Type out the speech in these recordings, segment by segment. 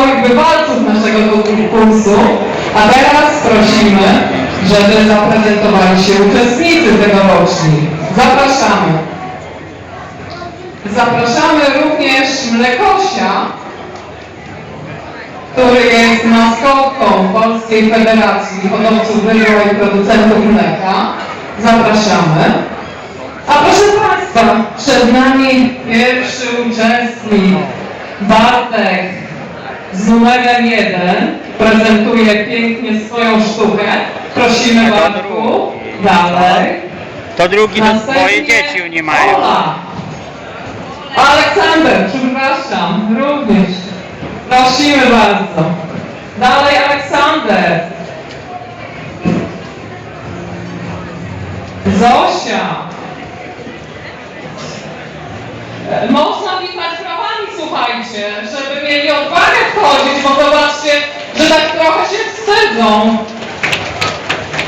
pozostałych bywalców naszego konkursu, a teraz prosimy, żeby zaprezentowali się uczestnicy tegoroczni. Zapraszamy. Zapraszamy również Mlekosia, który jest maskotką Polskiej Federacji Hodowców Bydła i Producentów Mleka. Zapraszamy. A proszę Państwa, przed nami pierwszy uczestnik, Bartek numerem jeden. Prezentuje pięknie swoją sztukę. Prosimy Bartku, dalej. To drugi, to twoje dzieci nie mają. Ola. Aleksander, przepraszam, również. Prosimy bardzo. Dalej Aleksander. Zosia. E, Można witać prawami, słuchajcie, żeby mieli odwagę wchodzić, bo zobaczcie, że tak trochę się wstydzą.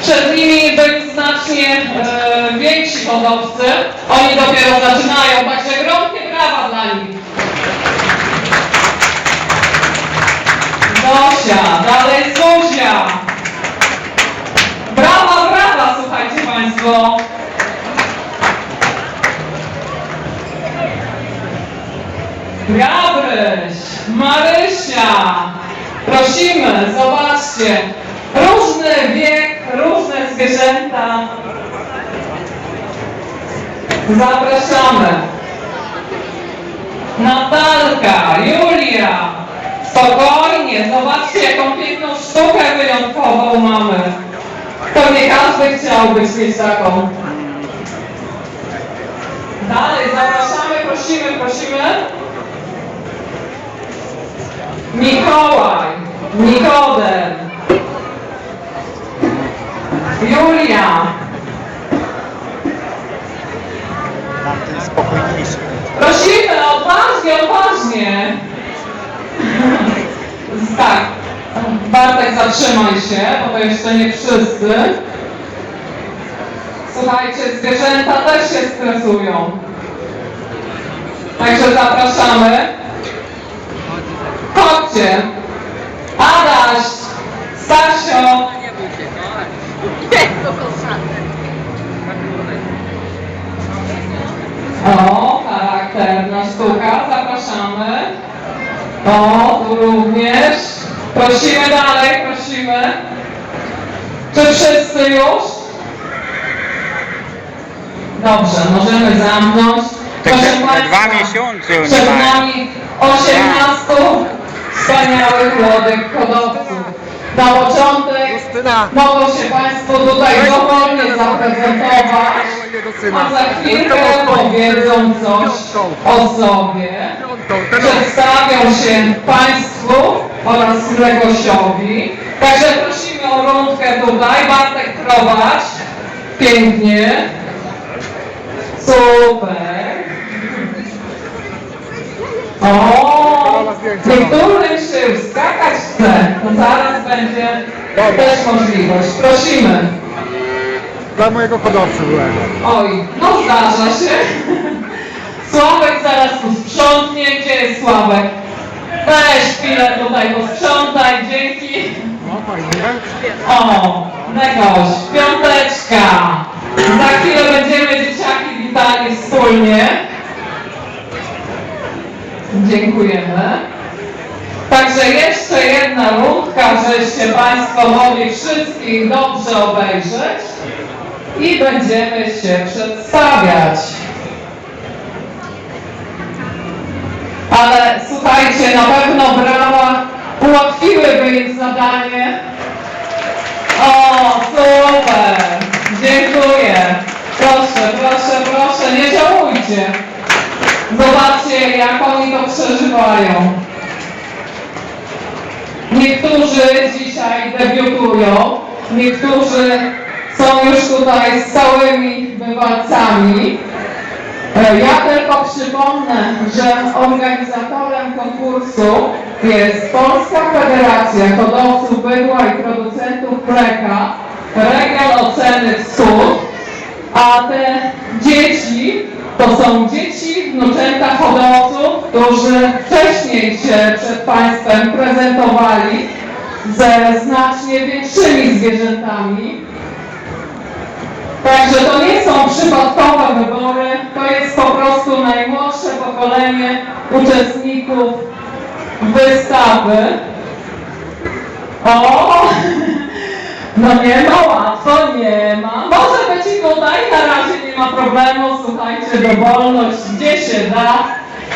Przed nimi byli znacznie e, więksi hodowcy. Oni dopiero zaczynają, także gromkie brawa dla nich. Zosia, dalej Zuzia. Brawa, brawa, słuchajcie Państwo. Gabryś, Marysia, prosimy, zobaczcie, różny wiek, różne zwierzęta. Zapraszamy. Natalka, Julia, spokojnie, zobaczcie jaką piękną sztukę wyjątkową mamy. Pewnie każdy chciałby mieć taką. Dalej, zapraszamy, prosimy, prosimy. Mikołaj, Nikodem, Julia, prosimy, odważnie, odważnie. Tak, Bartek zatrzymaj się, bo to jeszcze nie wszyscy. Słuchajcie, zwierzęta też się stresują. Także zapraszamy. Chodźcie. Adaś, Stasio, O, charakterna sztuka, zapraszamy. O, tu również. Prosimy dalej, prosimy. Czy wszyscy już? Dobrze, możemy zamknąć. Tak Proszę Państwa, dwa miesiące oni Przed nami 18 wspaniałych młodych hodowców. Na początek mogą się Państwo tutaj dowolnie zaprezentować. A za chwilkę powiedzą coś o sobie. Przedstawią się Państwu oraz Mlekosiowi. Także prosimy o rundkę tutaj. Bartek prowadź. Pięknie. Super. O, niektórym się skakać chce. To zaraz będzie też możliwość. Prosimy. Dla mojego hodowcy byłem. Oj, no zdarza się. Sławek zaraz tu sprzątnie. Gdzie jest Sławek? Weź chwilę tutaj posprzątaj, dzięki. No. O, Negoś, piąteczka. Za chwilę będziemy dzieciaki witali wspólnie. Dziękujemy. Także jeszcze jedna rundka, żeście Państwo mogli wszystkich dobrze obejrzeć i będziemy się przedstawiać. Ale słuchajcie, na pewno brawa ułatwiłyby im zadanie. O, super! Dziękuję. Proszę, proszę, proszę, nie żałujcie. Zobaczcie, jak oni to przeżywają. Niektórzy dzisiaj debiutują, niektórzy są już tutaj całymi bywalcami. E, Ja tylko przypomnę, że organizatorem konkursu jest Polska Federacja Hodowców Bydła i Producentów Mleka, region oceny Wschód, a te dzieci To są dzieci, wnuczęta hodowców, którzy wcześniej się przed Państwem prezentowali ze znacznie większymi zwierzętami. Także to nie są przypadkowe wybory, to jest po prostu najmłodsze pokolenie uczestników wystawy. O! No nie ma łatwo, nie ma. Może być i tutaj, na razie nie ma problemu, słuchajcie, dowolność, gdzie się da.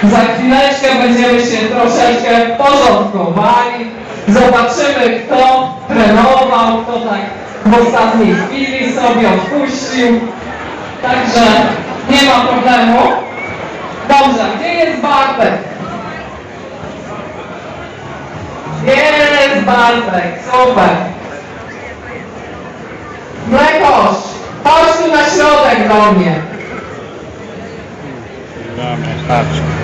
Za chwileczkę będziemy się troszeczkę porządkowali. Zobaczymy, kto trenował, kto tak w ostatniej chwili sobie odpuścił. Także nie ma problemu. Dobrze, gdzie jest Bartek? Jest Bartek, super. Mlekosz, chodź tu na środek do mnie. Dobra.